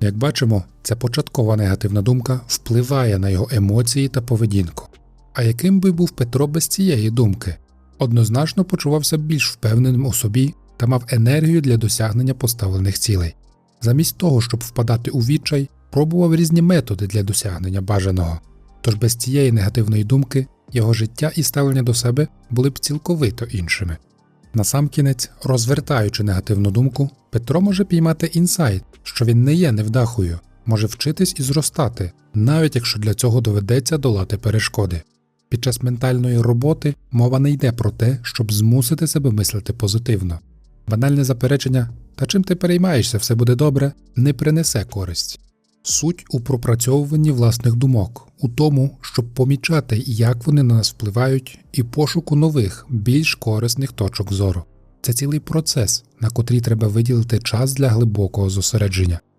Як бачимо, ця початкова негативна думка впливає на його емоції та поведінку. А яким би був Петро без цієї думки? Однозначно почувався більш впевненим у собі та мав енергію для досягнення поставлених цілей. Замість того, щоб впадати у відчай, пробував різні методи для досягнення бажаного. Тож без цієї негативної думки його життя і ставлення до себе були б цілковито іншими. Насамкінець, розвертаючи негативну думку, Петро може піймати інсайт, що він не є невдахою, може вчитись і зростати, навіть якщо для цього доведеться долати перешкоди. Під час ментальної роботи мова не йде про те, щоб змусити себе мислити позитивно. Банальне заперечення та чим ти переймаєшся, все буде добре, не принесе користь. Суть у пропрацьовуванні власних думок, у тому, щоб помічати, як вони на нас впливають, і пошуку нових, більш корисних точок зору. Це цілий процес, на котрий треба виділити час для глибокого зосередження.